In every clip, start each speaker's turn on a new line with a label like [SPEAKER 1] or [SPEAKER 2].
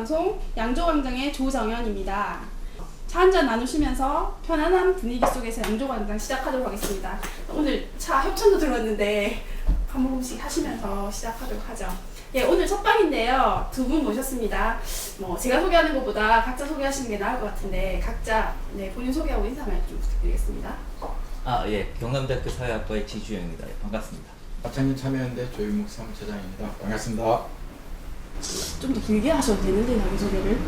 [SPEAKER 1] 방송 양조광장의 조정현입니다. 차 한 잔 나누시면서 편안한 분위기 속에서 양조광장 시작하도록 하겠습니다. 오늘 차 협찬도 들었는데 한 모금씩 하시면서 시작하도록 하죠. 예, 오늘 첫 방인데요. 두 분 모셨습니다. 뭐 제가 소개하는 것보다 각자 소개하시는 게 나을 것 같은데 각자 네, 본인 소개하고 인사 말씀 좀 부탁드리겠습니다.
[SPEAKER 2] 아, 예. 경남대학교 사회학과의 지주영입니다. 예, 반갑습니다.
[SPEAKER 3] 박찬일 참여연대 조윤묵 사무처장입니다. 반갑습니다.
[SPEAKER 1] 좀 더 길게 하셔도 되는데 자기소개를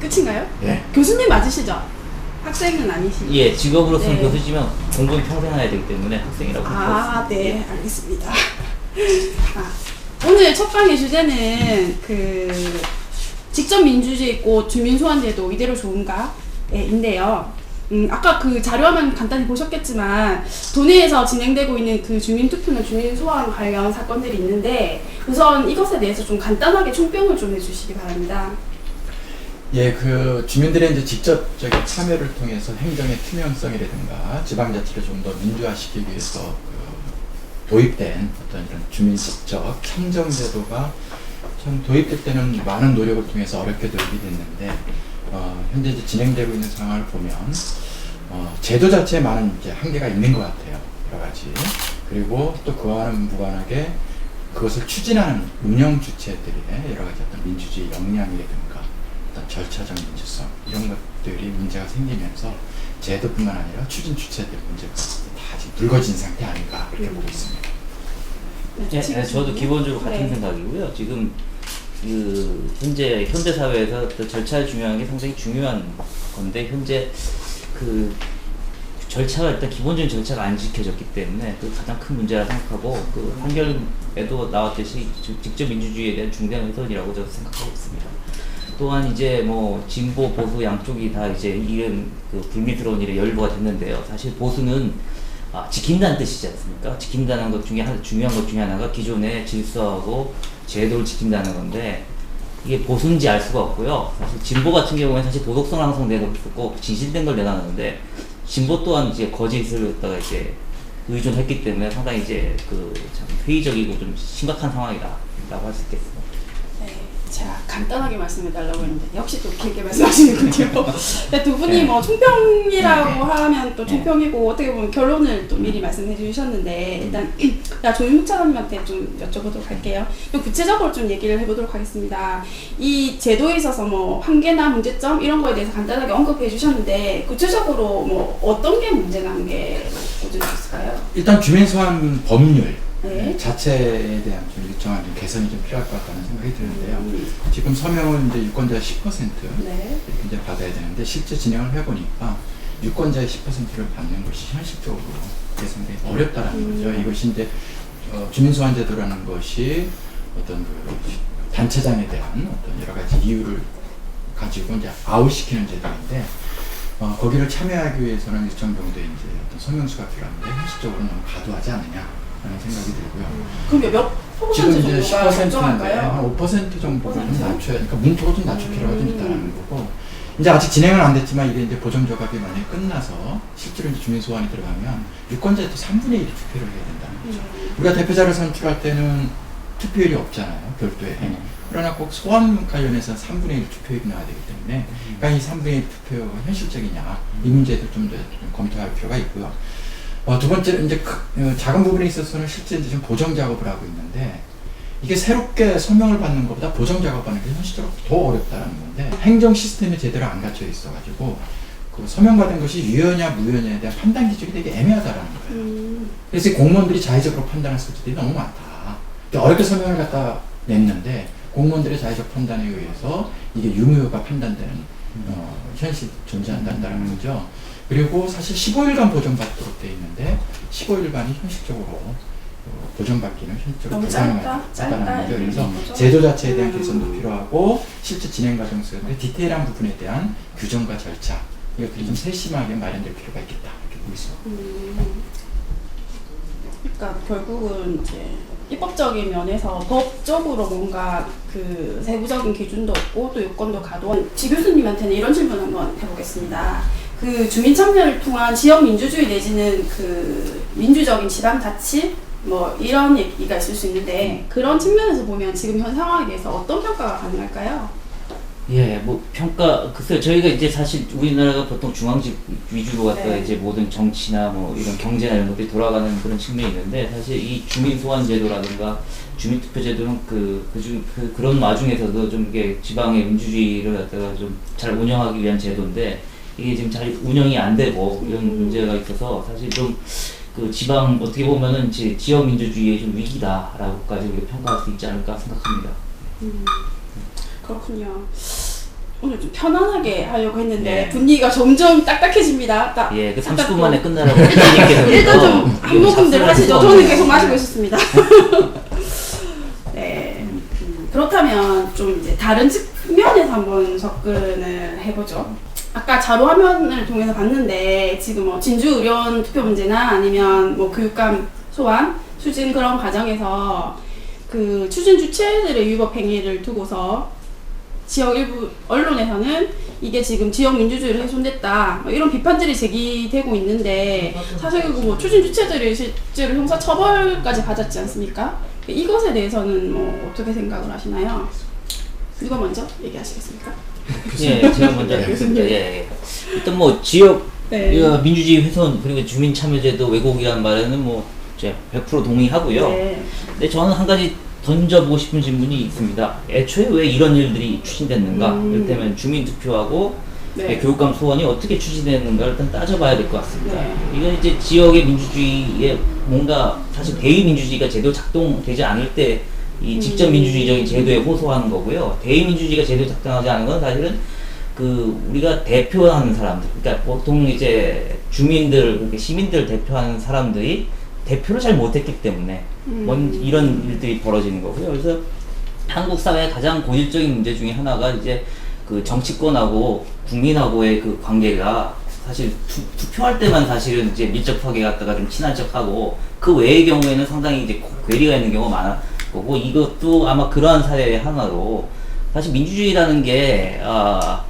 [SPEAKER 1] 끝인가요?
[SPEAKER 3] 예.
[SPEAKER 1] 교수님 맞으시죠? 학생은 아니시죠?
[SPEAKER 2] 예, 직업으로서는
[SPEAKER 1] 네.
[SPEAKER 2] 교수지만 공부는 평생 해야 되기 때문에 학생이라고
[SPEAKER 1] 아. 네, 알겠습니다. 아, 오늘 첫 방의 주제는 그 직접 민주주의 있고 주민 소환제도 이대로 좋은가인데요. 음, 아까 그 자료화면 간단히 보셨겠지만 도내에서 진행되고 있는 그 주민 투표나 주민 소환 관련 사건들이 있는데 우선 이것에 대해서 좀 간단하게 총평을 좀 해주시기 바랍니다.
[SPEAKER 3] 예, 그 주민들의 이제 직접적인 참여를 통해서 행정의 투명성이라든가 지방자치를 좀 더 민주화시키기 위해서 그 도입된 어떤 이런 주민 직접 참정제도가 참 도입될 때는 많은 노력을 통해서 어렵게 도입이 됐는데 어, 현재 이제 진행되고 있는 상황을 보면 어, 제도 자체에 많은 이제 한계가 있는 것 같아요. 여러 가지. 그리고 또 그와는 무관하게 그것을 추진하는 운영 주체들의 여러 가지 어떤 민주주의 역량이라든가 어떤 절차적 민주성 이런 것들이 문제가 생기면서 제도뿐만 아니라 추진 주체들 문제가 다 지금 붉어진 상태 아닌가 그렇게 보고 있습니다.
[SPEAKER 2] 예, 예, 저도 기본적으로 같은
[SPEAKER 1] 네.
[SPEAKER 2] 생각이고요. 지금 그 현재 현대 사회에서 또 절차를 중요한 게 상당히 중요한 건데 현재 그 절차가 일단 기본적인 절차가 안 지켜졌기 때문에 그 가장 큰 문제라 생각하고 그 판결에도 나왔듯이 지- 직접 민주주의에 대한 중대한 훼손이라고 저는 생각하고 있습니다. 또한 이제 뭐 진보 보수 양쪽이 다 이제 이런 그 불미스러운 일에 연루가 됐는데요. 사실 보수는 아, 지킨다는 뜻이지 않습니까? 지킨다는 것 중에 한, 중요한 것 중에 하나가 기존의 질서하고 제도를 지킨다는 건데 이게 보수인지 알 수가 없고요. 사실 진보 같은 경우에는 사실 도덕성을 항상 내놓고 진실된 걸 내놨는데 진보 또한 이제 거짓을 갖다가 이제 의존했기 때문에 상당히 이제 그 참 회의적이고 좀 심각한 상황이다라고 할 수 있겠습니다.
[SPEAKER 1] 네, 제가 간단하게 말씀해 달라고 했는데 역시 또 길게 말씀하시는군요. 근데 두 분이
[SPEAKER 2] 네.
[SPEAKER 1] 뭐 총평이라고 하면 또 총평이고 어떻게 보면 결론을 또 미리 말씀해 주셨는데 일단 나 조윤묵 차장님한테 좀 여쭤보도록 할게요. 좀 구체적으로 좀 얘기를 해보도록 하겠습니다. 이 제도에 있어서 뭐 한계나 문제점 이런 거에 대해서 간단하게 언급해 주셨는데 구체적으로 뭐 어떤 게 문제난 게 꽂으셨을까요?
[SPEAKER 3] 일단 주민 소환 법률
[SPEAKER 1] 네.
[SPEAKER 3] 자체에 대한 좀 일정한 좀 개선이 좀 필요할 것 같다는 생각이 드는데요.
[SPEAKER 1] 음,
[SPEAKER 3] 지금 서명은 이제 유권자 10%
[SPEAKER 1] 네.
[SPEAKER 3] 이렇게 이제 받아야 되는데 실제 진행을 해보니까 유권자의 10%를 받는 것이 현실적으로 상당히 어렵다라는
[SPEAKER 1] 음.
[SPEAKER 3] 거죠. 이것이 이제 어, 주민소환제도라는 것이 어떤 그 단체장에 대한 어떤 여러 가지 이유를 가지고 이제 아웃시키는 제도인데 어, 거기를 참여하기 위해서는 일정 정도의 이제 어떤 서명수가 필요한데 현실적으로 너무 과도하지 않느냐라는 생각이 들고요.
[SPEAKER 1] 그럼 몇
[SPEAKER 3] 지금 이제
[SPEAKER 1] 정도가
[SPEAKER 3] 10%인데
[SPEAKER 1] 적정할까요?
[SPEAKER 3] 한5% 정도를 좀
[SPEAKER 1] 5%?
[SPEAKER 3] 낮춰야, 그러니까 문턱을 좀 낮출 필요가 좀
[SPEAKER 1] 음.
[SPEAKER 3] 있다는 거고. 이제 아직 진행은 안 됐지만 이게 이제 보정조합이 만약에 끝나서 실제로 이제 주민 소환이 들어가면 유권자의 또 3분의 1이 투표를 해야 된다는 거죠.
[SPEAKER 1] 음.
[SPEAKER 3] 우리가 대표자를 선출할 때는 투표율이 없잖아요, 별도에.
[SPEAKER 2] 음.
[SPEAKER 3] 그러나 꼭 소환 관련해서 3분의 1 투표율이 나와야 되기 때문에 그러니까 이 3분의 1 투표가 현실적이냐 이 문제도 좀 더 검토할 필요가 있고요. 어, 두 번째는 이제 크- 어, 작은 부분에 있어서는 실제 이제 지금 보정 작업을 하고 있는데 이게 새롭게 서명을 받는 것보다 보정 작업하는 게 현실적으로 더 어렵다는 건데 행정 시스템이 제대로 안 갖춰 있어가지고 그 서명받은 것이 유효냐 무효냐에 대한 판단 기준이 되게 애매하다라는 거예요.
[SPEAKER 1] 음.
[SPEAKER 3] 그래서 이 공무원들이 자의적으로 판단할 수들이 너무 많다. 그러니까 어렵게 서명을 갖다 냈는데 공무원들의 자의적 판단에 의해서 이게 유무효가 판단되는 어, 현실 존재한다는 거죠. 그리고 사실 15일간 보정받도록 돼 있는데 15일간이 현실적으로 어, 보정받기는 현실적으로? 불가능하다는? 거죠. 그래서
[SPEAKER 1] 음?
[SPEAKER 3] 제도 자체에 대한
[SPEAKER 1] 음.
[SPEAKER 3] 개선도 필요하고 실제 진행 과정 속에 디테일한 부분에 대한 규정과 절차 이것들이 좀 세심하게 마련될 필요가 있겠다 이렇게 보고 있습니다.
[SPEAKER 1] 음. 그러니까 결국은 이제 입법적인 면에서 법적으로 뭔가 그 세부적인 기준도 없고 또 요건도 가도 지 교수님한테는 이런 질문 한번 해보겠습니다. 그 주민 참여를 통한 지역 민주주의 내지는 그 민주적인 지방 자치 뭐 이런 얘기가 있을 수 있는데 그런 측면에서 보면 지금 현 상황에 대해서 어떤 평가가 가능할까요?
[SPEAKER 2] 예, 뭐 평가 글쎄요 저희가 이제 사실 우리나라가 보통 중앙집 위주로 갖다가
[SPEAKER 1] 네.
[SPEAKER 2] 이제 모든 정치나 뭐 이런 경제나 이런 것들이 돌아가는 그런 측면이 있는데 사실 이 주민 소환 제도라든가 주민 투표 제도는 그 그 중 그, 그런 와중에서도 좀 이게 지방의 민주주의를 갖다가 좀 잘 운영하기 위한 제도인데 이게 지금 잘 운영이 안 되고 이런
[SPEAKER 1] 음.
[SPEAKER 2] 문제가 있어서 사실 좀 그 지방 어떻게 보면은 이제 지역 민주주의의 좀 위기다라고까지 우리가 평가할 수 있지 않을까 생각합니다.
[SPEAKER 1] 음, 그렇군요. 오늘 좀 편안하게 하려고 했는데
[SPEAKER 2] 예.
[SPEAKER 1] 분위기가 점점 딱딱해집니다. 딱,
[SPEAKER 2] 예, 그
[SPEAKER 1] 딱딱도.
[SPEAKER 2] 30분 만에 끝나라고
[SPEAKER 1] 일단 좀
[SPEAKER 2] 어,
[SPEAKER 1] 한 모금들 하시죠. 저는 계속 마시고 있었습니다. 네. 음, 그렇다면 좀 이제 다른 측면에서 한번 접근을 해보죠. 아까 자료 화면을 통해서 봤는데 지금 뭐 진주 의료원 투표 문제나 아니면 뭐 교육감 소환 추진 그런 과정에서 그 추진 주체들의 위법 행위를 두고서 지역 일부 언론에서는 이게 지금 지역 민주주의를 훼손됐다 뭐 이런 비판들이 제기되고 있는데 사실 그뭐 추진 주체들이 실제로 형사 처벌까지 받았지 않습니까? 이것에 대해서는 뭐 어떻게 생각을 하시나요? 누가 먼저 얘기하시겠습니까?
[SPEAKER 2] 예, 제가 먼저
[SPEAKER 3] 네.
[SPEAKER 2] 하겠습니다. 예, 예. 일단 뭐 지역
[SPEAKER 1] 네.
[SPEAKER 2] 어, 민주주의 훼손 그리고 주민 참여제도 왜곡이라는 말에는 뭐 이제 100% 동의하고요.
[SPEAKER 1] 네.
[SPEAKER 2] 근데 저는 한 가지 던져보고 싶은 질문이 있습니다. 애초에 왜 이런 일들이 추진됐는가?
[SPEAKER 1] 음.
[SPEAKER 2] 이를테면 주민 투표하고
[SPEAKER 1] 네.
[SPEAKER 2] 예, 교육감 소원이 어떻게 추진됐는가를 일단 따져봐야 될 것 같습니다.
[SPEAKER 1] 네.
[SPEAKER 2] 이건 이제 지역의 민주주의에 뭔가 사실 대의 민주주의가 제대로 작동되지 않을 때 이 직접
[SPEAKER 1] 음.
[SPEAKER 2] 민주주의적인 제도에 호소하는 거고요. 대의 민주주의가 제대로 작동하지 않은 건 사실은 그 우리가 대표하는 사람들, 그러니까 보통 이제 주민들, 그러니까 시민들 대표하는 사람들이 대표를 잘 못했기 때문에
[SPEAKER 1] 음.
[SPEAKER 2] 뭔 이런 일들이 벌어지는 거고요. 그래서 한국 사회의 가장 고질적인 문제 중에 하나가 이제 그 정치권하고 국민하고의 그 관계가 사실 투, 투표할 때만 사실은 이제 밀접하게 갖다가 좀 친한 척하고 그 외의 경우에는 상당히 이제 고- 괴리가 있는 경우가 많아 거고 이것도 아마 그러한 사례의 하나로 사실 민주주의라는 게 아,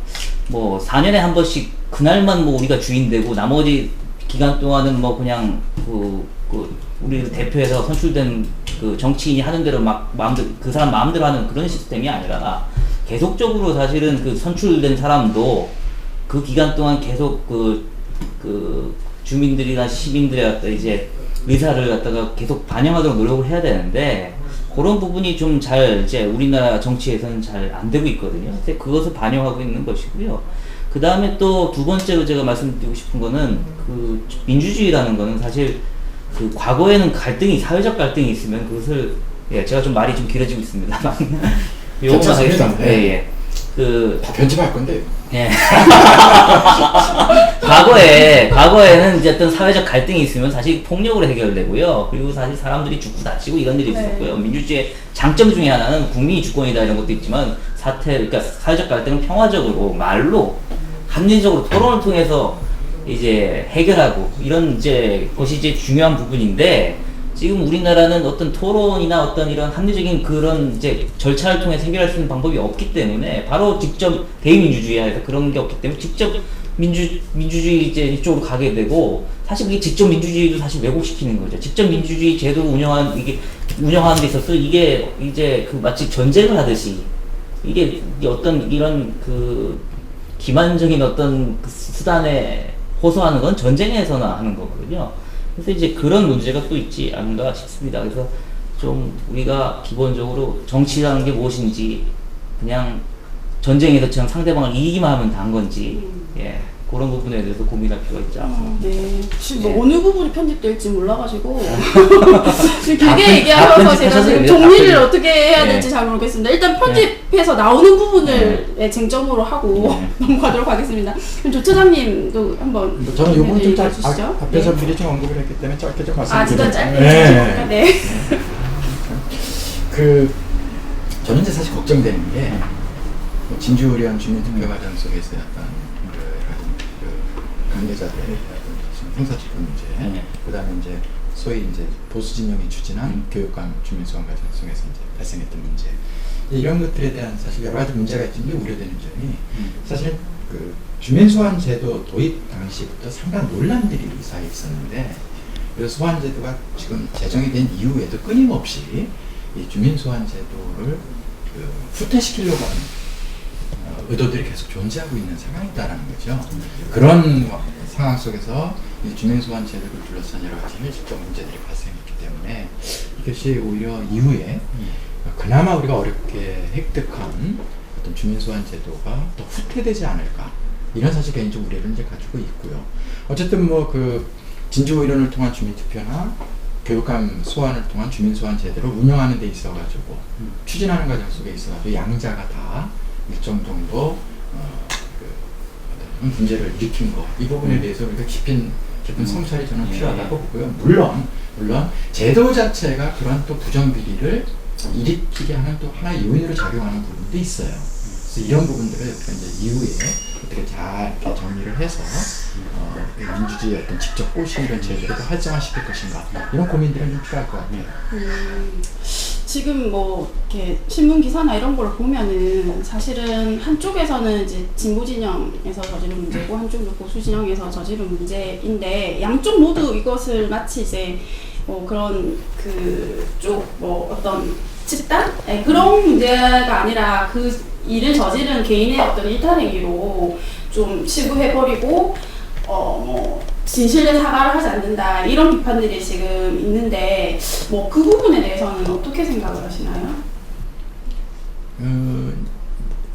[SPEAKER 2] 뭐 4년에 한 번씩 그날만 뭐 우리가 주인 되고 나머지 기간 동안은 뭐 그냥 그, 그 우리 대표에서 선출된 그 정치인이 하는 대로 막 마음대로 그 사람 마음대로 하는 그런 시스템이 아니라 계속적으로 사실은 그 선출된 사람도 그 기간 동안 계속 그, 그 주민들이나 시민들의 이제 의사를 갖다가 계속 반영하도록 노력을 해야 되는데 그런 부분이 좀 잘 이제 우리나라 정치에서는 잘 안 되고 있거든요. 근데 그것을 반영하고 있는 것이고요. 그 다음에 또 두 번째로 제가 말씀드리고 싶은 거는 그 민주주의라는 거는 사실 그 과거에는 갈등이 사회적 갈등이 있으면 그것을 예 제가 좀 말이 좀 길어지고 있습니다. 요거만
[SPEAKER 3] 괜찮습니다.
[SPEAKER 2] 하겠습니다.
[SPEAKER 3] 네.
[SPEAKER 2] 예, 예. 그
[SPEAKER 3] 다 편집할 건데
[SPEAKER 2] 예. 과거에 과거에는 이제 어떤 사회적 갈등이 있으면 사실 폭력으로 해결되고요. 그리고 사실 사람들이 죽고 다치고 이런 일이
[SPEAKER 1] 네.
[SPEAKER 2] 있었고요. 민주주의의 장점 중에 하나는 국민이 주권이다 이런 것도 있지만 사태 그러니까 사회적 갈등은 평화적으로 말로 합리적으로 토론을 통해서 이제 해결하고 이런 이제 것이 이제 중요한 부분인데 지금 우리나라는 어떤 토론이나 어떤 이런 합리적인 그런 이제 절차를 통해서 해결할 수 있는 방법이 없기 때문에 바로 직접 대의민주주의에서 그런 게 없기 때문에 직접 민주 민주주의 이제 이쪽으로 가게 되고 사실 이게 직접 민주주의도 사실 왜곡시키는 거죠. 직접 민주주의 제도를 운영하는 이게 운영하는 데 있어서 이게 이제 그 마치 전쟁을 하듯이 이게 어떤 이런 그 기만적인 어떤 그 수단에 호소하는 건 전쟁에서나 하는 거거든요. 그래서 이제 그런 문제가 또 있지 않은가 싶습니다. 그래서 좀 우리가 기본적으로 정치라는 게 무엇인지 그냥 전쟁에서처럼 상대방을 이기기만 하면 단 건지 예 그런 부분에 대해서 고민할 필요가 있지 않습니까?
[SPEAKER 1] 네. 지금 뭐
[SPEAKER 2] 예.
[SPEAKER 1] 어느 부분이 편집될지 몰라가지고 지금
[SPEAKER 2] 다
[SPEAKER 1] 되게
[SPEAKER 2] 편-
[SPEAKER 1] 얘기하셔서
[SPEAKER 2] 다
[SPEAKER 1] 제가
[SPEAKER 2] 편집하셔도
[SPEAKER 1] 지금
[SPEAKER 2] 됩니다.
[SPEAKER 1] 정리를
[SPEAKER 2] 편집.
[SPEAKER 1] 어떻게 해야
[SPEAKER 2] 예.
[SPEAKER 1] 될지 잘 모르겠습니다. 일단 편집해서 나오는 부분을 예, 쟁점으로 하고
[SPEAKER 2] 네.
[SPEAKER 1] 넘어가도록 하겠습니다. 그럼 조 차장님도 한번
[SPEAKER 3] 뭐 저는 요번 좀 짧,
[SPEAKER 1] 주시죠.
[SPEAKER 3] 아, 앞에서
[SPEAKER 1] 네.
[SPEAKER 3] 미리 좀 언급을 했기 때문에 짧게 좀
[SPEAKER 1] 아,
[SPEAKER 3] 말씀드릴게요.
[SPEAKER 1] 진짜 짧게
[SPEAKER 3] 네.
[SPEAKER 1] 해주실까요? 네.
[SPEAKER 3] 그 저는 이제 사실 걱정되는 게뭐 진주 의료원 주민투표 과정 속에서 약간 그, 그 관계자들의 어떤 형사처분 문제,
[SPEAKER 2] 네.
[SPEAKER 3] 그다음에 이제 소위 이제 보수 진영이 추진한
[SPEAKER 2] 음.
[SPEAKER 3] 교육감 주민 소환 과정 속에서 이제 발생했던 문제 이런 것들에 대한 사실 여러 가지 문제가 있는데 우려되는 점이
[SPEAKER 2] 음.
[SPEAKER 3] 사실 그 주민 소환 제도 도입 당시부터 상당한 논란들이 이 사이에 있었는데 그래서 소환 제도가 지금 제정이 된 이후에도 끊임없이 이 주민소환 제도를 그 후퇴시키려고 하는 어, 의도들이 계속 존재하고 있는 상황이다라는 거죠. 그런 상황 속에서 이 주민소환 제도를 둘러싼 여러 가지 현실적 문제들이 발생했기 때문에 이것이 오히려 이후에 그나마 우리가 어렵게 획득한 어떤 주민소환 제도가 더 후퇴되지 않을까 이런 사실 개인적 우려를 이제 가지고 있고요. 어쨌든 뭐 그 진주 의료를 통한 주민투표나 교육감 소환을 통한 주민소환 제도를 운영하는 데 있어가지고 추진하는 과정 속에 있어가지고 양자가 다 일정 정도 어, 그 문제를 일으킨 거 이 부분에 대해서 우리가 깊은 깊은 성찰이 저는
[SPEAKER 2] 예.
[SPEAKER 3] 필요하다고 보고요. 물론 물론 제도 자체가 그런 또 부정 비리를 일으키게 하는 또 하나의 요인으로 작용하는 부분도 있어요. 그래서 이런 부분들을 이제 이후에 어떻게 잘 이렇게 정리를 해서 어, 이 민주주의의 어떤 직접 꼬시 이런 제도를 더 활성화시킬 것인가 이런 고민들은 좀 필요할 것 같아요.
[SPEAKER 1] 음, 지금 뭐 이렇게 신문 기사나 이런 걸 보면은 사실은 한쪽에서는 이제 진보 진영에서 저지른 문제고 한쪽은 보수 진영에서 저지른 문제인데 양쪽 모두 이것을 마치 이제 뭐 그런 그쪽 뭐 어떤 집단? 네, 그런 문제가 아니라 그 일을 저지른 개인의 어떤 일탈 행위로 좀 치부해버리고 어뭐 진실된 사과를 하지 않는다 이런 비판들이 지금 있는데 뭐 그 부분에 대해서는 어떻게 생각을 하시나요?
[SPEAKER 3] 어,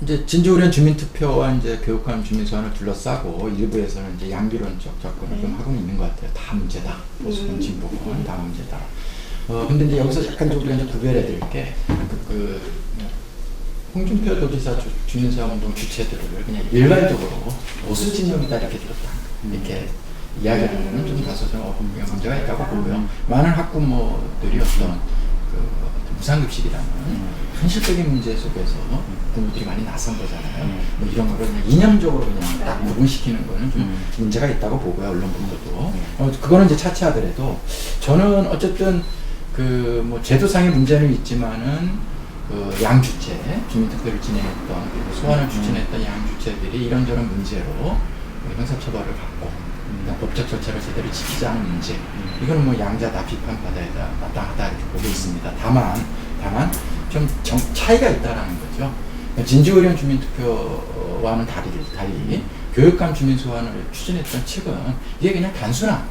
[SPEAKER 3] 이제 진주우련 주민투표와 이제 교육감 주민소환을 둘러싸고 일부에서는 이제 양비론적 접근을 좀
[SPEAKER 1] 네.
[SPEAKER 3] 하고 있는 것 같아요. 다 문제다. 보수건
[SPEAKER 1] 음.
[SPEAKER 3] 진보건 다 문제다. 어 근데 이제 여기서 약간 좀 우리가 이제 구별해 드릴 게 그, 그 홍준표 도지사 주, 주민사운동 주체들을 그냥 일괄적으로 보수 진영이다 이렇게 들었다 이렇게 이야기하는 거는 좀 다소 좀 어금니가 문제가 있다고 보고요. 많은 학부모들이 어떤 그 무상급식이라는 현실적인 문제 속에서 부모들이 많이 나선 거잖아요.
[SPEAKER 2] 음.
[SPEAKER 3] 뭐 이런 거를 그냥 이념적으로 그냥 딱
[SPEAKER 1] 네.
[SPEAKER 3] 구분시키는 거는 좀
[SPEAKER 2] 음.
[SPEAKER 3] 문제가 있다고 보고요. 언론 보도도.
[SPEAKER 2] 음.
[SPEAKER 3] 어, 그거는 이제 차치하더라도 저는 어쨌든 그 뭐 제도상의 문제는 있지만은 그 양주체 주민투표를 진행했던 그리고 소환을 추진했던 양주체들이 이런저런 문제로 형사처벌을 받고 법적 절차를 제대로 지키지 않은 문제 이거는 뭐 양자 다 비판받아야 다 마땅하다 이렇게 보고 있습니다. 다만 다만 좀 정, 차이가 있다라는 거죠. 진주의령 주민투표와는 달리 달리 교육감 주민 소환을 추진했던 측은 이게 그냥 단순한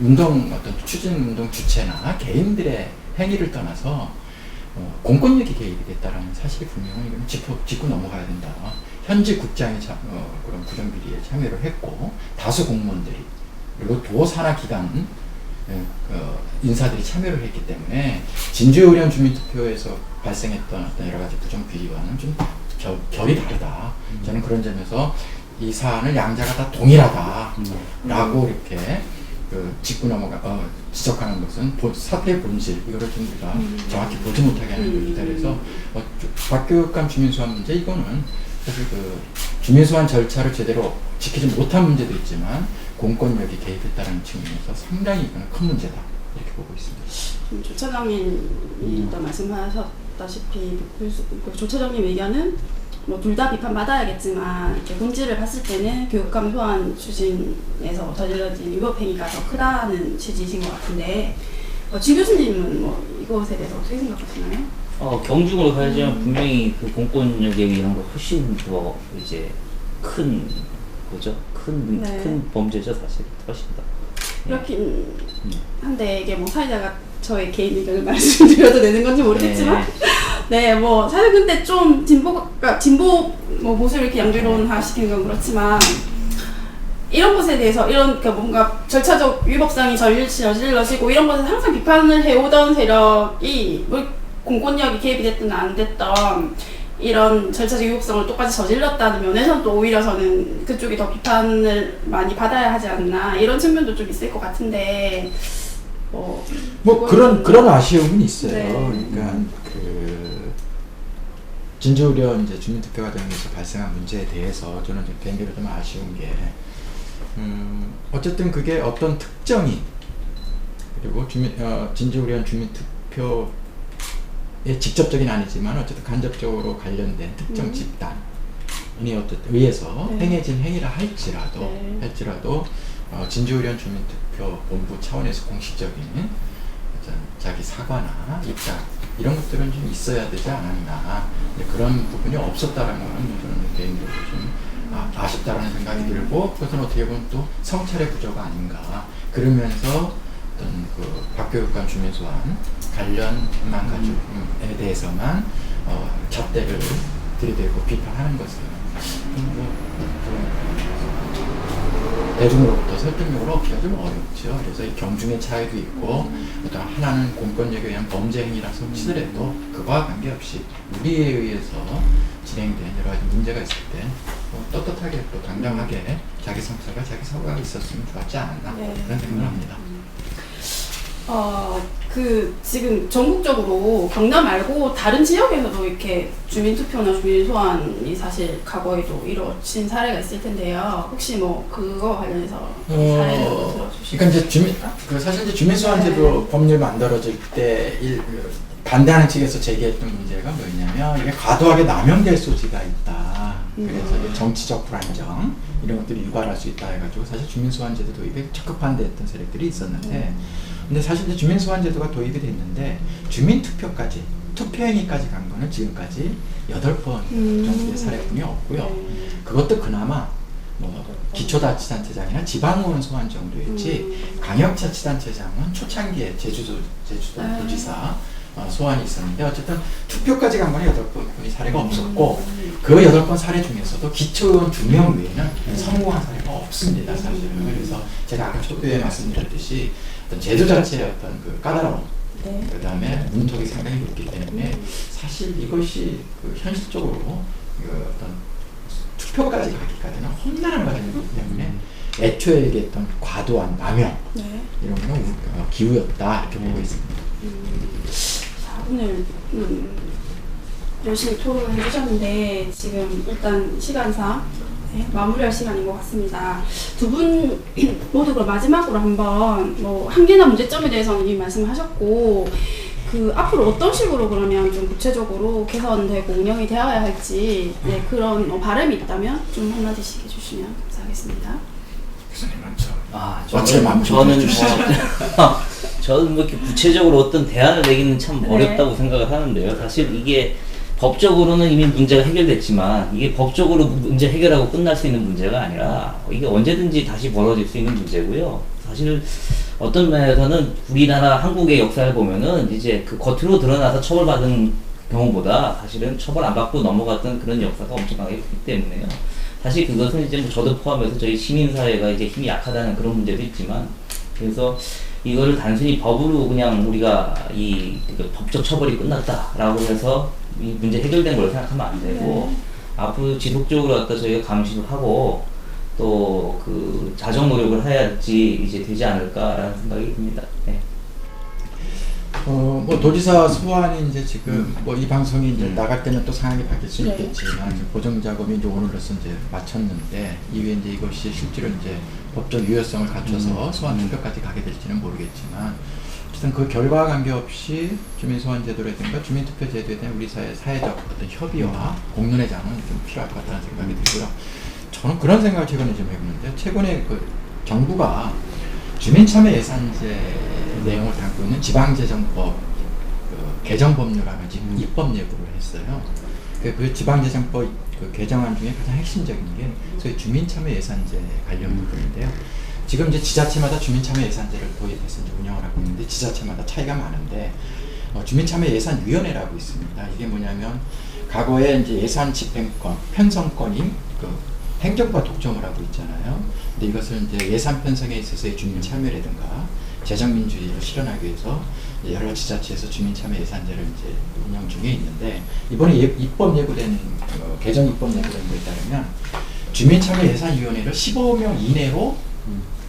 [SPEAKER 3] 운동 어떤 추진 운동 주체나 개인들의 행위를 떠나서 어, 공권력이 개입이 됐다라는 사실이 분명히 짚고 넘어가야 된다. 현지 국장이 참, 어, 그런 부정비리에 참여를 했고 다수 공무원들이 그리고 도 산하 기관 예, 어, 인사들이 참여를 했기 때문에 진주의원 주민투표에서 발생했던 어떤 여러 가지 부정비리와는 좀 결, 결이 다르다. 저는 그런 점에서 이 사안을 양자가 다 동일하다라고 이렇게 그 짚고 넘어가 어, 지적하는 것은 본- 사태의 본질 이거를 좀 우리가 정확히 보지 못하게 하는
[SPEAKER 1] 음.
[SPEAKER 3] 것이다. 그래서 어, 주- 박교육감 주민소환 문제 이거는 사실 그 주민소환 절차를 제대로 지키지 못한 문제도 있지만 공권력이 개입했다는 측면에서 상당히 이거는 큰 문제다 이렇게 보고 있습니다.
[SPEAKER 1] 지금 조 차장님이 또 말씀하셨다시피 그조 차장님 의견은 뭐 둘 다 비판 받아야겠지만 이렇게 본질을 봤을 때는 교육감 소환 추진에서 저질러진 위법 행위가 더 크다는 취지이신 것 같은데 어, 지 교수님은 뭐 이것에 대해서 어떻게 생각하시나요?
[SPEAKER 2] 어, 경중으로 가야지만 분명히 그 공권력에 의한 거 훨씬 더 이제 큰 거죠. 큰,
[SPEAKER 1] 네.
[SPEAKER 2] 큰 범죄죠, 사실. 훨씬 더. 예.
[SPEAKER 1] 그렇긴 한데 이게 뭐 사회자가 저의 개인 의견을 말씀드려도 되는 건지 모르겠지만 네, 뭐 사실 근데 좀 진보가 진보 뭐 보수를 이렇게 양비론화 시키는 건 그렇지만 이런 것에 대해서 이런 그 뭔가 절차적 위법성이 저질- 저질러지고 이런 것에 항상 비판을 해오던 세력이 뭐 공권력이 개입이 됐든 안 됐던 이런 절차적 위법성을 똑같이 저질렀다는 면에서는 또 오히려 저는 그쪽이 더 비판을 많이 받아야 하지 않나 이런 측면도 좀 있을 것 같은데 뭐,
[SPEAKER 3] 뭐 그런 그런 아쉬움은 있어요.
[SPEAKER 1] 네.
[SPEAKER 3] 그러니까 그 진주우려 이제 주민투표 과정에서 발생한 문제에 대해서 저는 좀 개인적으로 좀 아쉬운 게 음, 어쨌든 그게 어떤 특정인 그리고 주민 어, 진주우려 주민투표에 직접적인 아니지만 어쨌든 간접적으로 관련된 특정
[SPEAKER 1] 음.
[SPEAKER 3] 집단 이 어쨌든 의해서
[SPEAKER 1] 네.
[SPEAKER 3] 행해진 행위라 할지라도
[SPEAKER 1] 네.
[SPEAKER 3] 할지라도 어, 진주의련 주민투표 본부 차원에서 공식적인 어떤 자기 사과나 입장 이런 것들은 좀 있어야 되지 않았나 그런 부분이 없었다라는 건 저는 개인적으로 좀 아, 아쉽다라는 생각이 들고 그것은 어떻게 보면 또 성찰의 구조가 아닌가 그러면서 어떤 그 박교육관 주민소환 관련만 가지고에 대해서만 어, 잣대를 들이대고 비판하는 것은 음, 뭐, 좀 대중으로부터 설득력을 얻기가 좀 어렵죠. 그래서 이 경중의 차이도 있고 어떤 하나는 공권력에 의한 범죄 행위라서 치더라도 그와 관계없이 우리에 의해서 진행된 여러 가지 문제가 있을 때 어, 떳떳하게 또 당당하게 자기 성찰과 자기 사과가 있었으면 좋았지 않았나
[SPEAKER 1] 네.
[SPEAKER 3] 그런 생각을 합니다.
[SPEAKER 1] 어, 그 지금 전국적으로 경남 말고 다른 지역에서도 이렇게 주민투표나 주민소환이 사실 과거에도 이루어진 사례가 있을 텐데요. 혹시 뭐 그거 관련해서 사례를
[SPEAKER 3] 어,
[SPEAKER 1] 들어주시죠?
[SPEAKER 3] 그러니까 이제 주민 그 사실 이제 주민소환제도 법률 만들어질 때 일, 그 반대하는 측에서 제기했던 문제가 뭐였냐면 이게 과도하게 남용될 소지가 있다. 그래서 이제 정치적 불안정 이런 것들이 유발할 수 있다 해가지고 사실 주민소환제도 도입에 적극 반대했던 세력들이 있었는데 근데 사실 이제 주민 소환제도가 도입이 됐는데 주민 투표까지 투표행위까지 간 거는 지금까지 여덟 번
[SPEAKER 1] 음.
[SPEAKER 3] 정도의 사례뿐이 없고요.
[SPEAKER 1] 네.
[SPEAKER 3] 그것도 그나마 뭐 기초자치단체장이나 지방의원 소환 정도였지 강력자치단체장은 초창기에 제주도 제주도
[SPEAKER 1] 아.
[SPEAKER 3] 도지사 어, 소환이 있었는데 어쨌든 투표까지 간 거는 여덟 번이 사례가 없었고 그 여덟 번 사례 중에서도 기초의원 두명 외에는 성공한 사례가 없습니다 사실은 그래서 제가 아까 초기에 말씀드렸듯이 어떤 제도 자체의 어떤 그 까다로움
[SPEAKER 1] 네.
[SPEAKER 3] 그 다음에 문턱이 상당히 높기 때문에 사실 이것이 그 현실적으로 그 어떤 투표까지 가기까지는 험난한 과정이기 때문에 애초에 얘기했던 과도한 남용
[SPEAKER 1] 네.
[SPEAKER 3] 이런 우- 어, 기우였다 이렇게 보고 있습니다.
[SPEAKER 1] 자, 오늘 음, 열심히 토론을 해주셨는데 지금 일단 시간상 네, 마무리할 시간인 것 같습니다. 두 분 모두 그럼 마지막으로 한번 뭐 한계나 문제점에 대해서는 이미 말씀하셨고 그 앞으로 어떤 식으로 그러면 좀 구체적으로 개선되고 운영이 되어야 할지 네, 그런 어, 바람이 있다면 좀 한마디씩 해주시면 감사하겠습니다.
[SPEAKER 2] 아,
[SPEAKER 3] 어떻게
[SPEAKER 2] 저는 저는? 뭐 저는 뭐 이렇게 구체적으로 어떤 대안을 내기는 참
[SPEAKER 1] 네.
[SPEAKER 2] 어렵다고 생각을 하는데요. 사실 이게 법적으로는 이미 문제가 해결됐지만 이게 법적으로 문제 해결하고 끝날 수 있는 문제가 아니라 이게 언제든지 다시 벌어질 수 있는 문제고요. 사실 어떤 면에서는 우리나라 한국의 역사를 보면은 이제 그 겉으로 드러나서 처벌받은 경우보다 사실은 처벌 안 받고 넘어갔던 그런 역사가 엄청나게 있기 때문에요. 사실 그것은 이제 뭐 저도 포함해서 저희 시민사회가 이제 힘이 약하다는 그런 문제도 있지만 그래서 이거를 단순히 법으로 그냥 우리가 이그 법적 처벌이 끝났다라고 해서 이 문제 해결된 걸 생각하면 안 되고
[SPEAKER 1] 네.
[SPEAKER 2] 앞으로 지속적으로 갖다 저희가 감시도 하고 또 그 자정 노력을 해야지 이제 되지 않을까라는 생각이 듭니다. 네.
[SPEAKER 3] 어, 뭐 도지사 소환이 이제 지금 뭐 이 방송이 이제 나갈 때는 또 상황이 바뀔 수
[SPEAKER 1] 네.
[SPEAKER 3] 있겠지만 이제 고정 작업이 이제 오늘로서 이제 마쳤는데 이후에 이제 이것이 실제로 이제 법적 유효성을 갖춰서 소환 투표까지 가게 될지는 모르겠지만 어쨌든 그 결과와 관계없이 주민 소환 제도라든가 주민 투표 제도에 대한 우리 사회 사회적 어떤 협의와 공론의 장은 좀 필요할 것 같다는 생각이 들고요. 저는 그런 생각을 최근에 좀 해보는데 최근에 그 정부가 주민참여 예산제 내용을 담고 있는 지방재정법 그 개정 법률안을 지금 입법 예고를 했어요. 그, 그 지방재정법 그 개정안 중에 가장 핵심적인 게 소위 주민참여 예산제 관련 부분인데요. 지금 이제 지자체마다 주민참여 예산제를 도입해서 운영을 하고 있는데 지자체마다 차이가 많은데 어, 주민참여 예산위원회라고 있습니다. 이게 뭐냐면 과거에 이제 예산 집행권, 편성권이 그 행정부가 독점을 하고 있잖아요. 근데 이것을 이제 예산 편성에 있어서의 주민 참여라든가 재정 민주주의를 실현하기 위해서 여러 지자체에서 주민 참여 예산제를 이제 운영 중에 있는데 이번에 예- 입법 예고된 어, 개정 입법 예고된 거에 따르면 주민 참여 예산위원회를 15명 이내로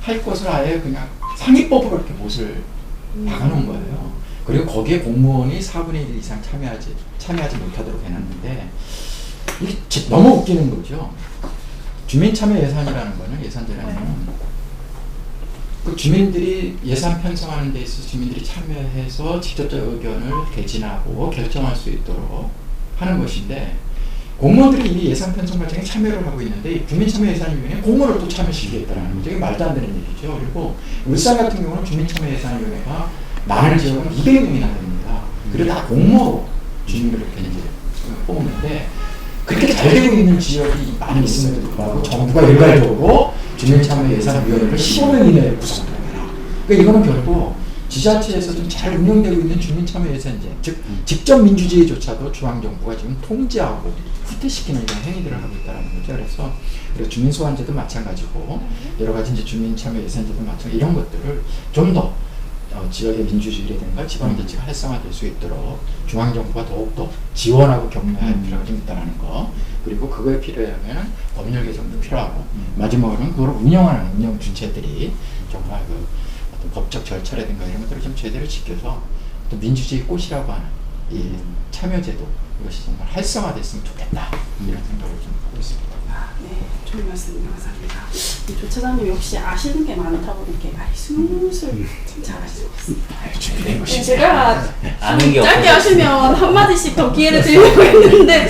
[SPEAKER 3] 할 것을 아예 그냥 상위법으로 이렇게 못을 박아놓은 거예요. 그리고 거기에 공무원이 4분의 1 이상 참여하지 참여하지 못하도록 해놨는데 이게 지- 너무 웃기는 거죠. 주민 참여 예산이라는 거는 예산제라는 거는 그 주민들이 예산 편성하는 데 있어서 주민들이 참여해서 직접적 의견을 개진하고 결정할 수 있도록 하는 것인데 공무원들이 이미 예산 편성 과정에 참여를 하고 있는데 주민참여예산위원회 공무원을 또 참여시키겠다는 거죠. 이게 말도 안 되는 얘기죠. 그리고 울산 같은 경우는 주민참여예산위원회가 많은 지역은 200명이나 됩니다. 그리고 다 공모로 주민들을 이렇게 이제 뽑는데 그렇게 잘 되고 있는 지역이 많이 있음에도 불구하고 정부가 일괄적으로 주민참여예산위원회를 15명 이내에 구성합니다. 그러니까 이거는 결국 지자체에서 좀잘 운영되고 있는 주민참여예산제, 즉 직접 민주주의조차도 중앙정부가 지금 통제하고 후퇴시키는 이런 행위들을 하고 있다는 거죠. 그래서 그리고 주민소환제도 마찬가지고 여러 가지 이제 주민참여예산제도 마찬가지 이런 것들을 좀더 어, 지역의 민주주의라든가 지방자치가 활성화될 수 있도록 중앙정부가 더욱더 지원하고 격려할 필요가 좀 있다는 거. 그리고 그거에 필요하면 법률 개정도 필요하고 마지막으로는 그걸 운영하는 운영 주체들이 정말 그 법적 절차라든가 이런 것들을 좀 제대로 지켜서 또 민주주의 꽃이라고 하는 이 참여제도 이것이 정말 활성화됐으면 좋겠다 이런 생각을 좀 하고 있습니다.
[SPEAKER 1] 아, 네, 좋은 말씀 감사합니다. 우리 조 차장님 역시 아시는 게 많다 보니까 말이 술술.
[SPEAKER 3] 아,
[SPEAKER 1] 네,
[SPEAKER 3] 것이
[SPEAKER 1] 제가
[SPEAKER 2] 아는 게
[SPEAKER 1] 짧게
[SPEAKER 2] 없어서.
[SPEAKER 1] 하시면 한 마디씩 더 기회를 드리려고 했는데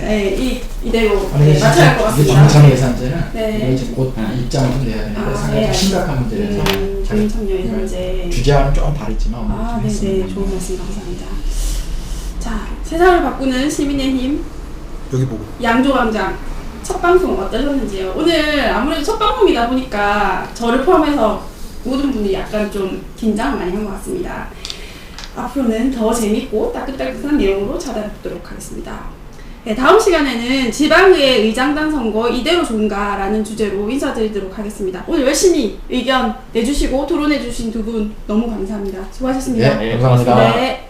[SPEAKER 1] 네, 이 이대로 네, 맞춰야 할 것 같습니다.
[SPEAKER 3] 주민참여 예산제는
[SPEAKER 1] 네.
[SPEAKER 3] 이제 곧
[SPEAKER 2] 네.
[SPEAKER 3] 입장을 좀 내야 되는데
[SPEAKER 1] 아,
[SPEAKER 3] 상당히
[SPEAKER 1] 네.
[SPEAKER 3] 심각한 문제라서
[SPEAKER 1] 음,
[SPEAKER 3] 잘-
[SPEAKER 1] 주민참여 예산제.
[SPEAKER 3] 주제와는 조금 다르지만 오늘
[SPEAKER 1] 아,
[SPEAKER 3] 좀
[SPEAKER 1] 네네.
[SPEAKER 3] 했습니다.
[SPEAKER 1] 좋은 말씀 감사합니다. 자, 세상을 바꾸는 시민의 힘
[SPEAKER 4] 여기 보고.
[SPEAKER 1] 양조광장 첫 방송 어떠셨는지요? 오늘 아무래도 첫 방송이다 보니까 저를 포함해서 모든 분들이 약간 좀 긴장 많이 한 것 같습니다. 앞으로는 더 재밌고 따끈따끈한 내용으로 찾아뵙도록 하겠습니다. 네, 다음 시간에는 지방의회 의장단 선거 이대로 좋은가라는 주제로 인사드리도록 하겠습니다. 오늘 열심히 의견 내주시고 토론해주신 두 분 너무 감사합니다. 수고하셨습니다.
[SPEAKER 3] 네, 감사합니다.
[SPEAKER 1] 네.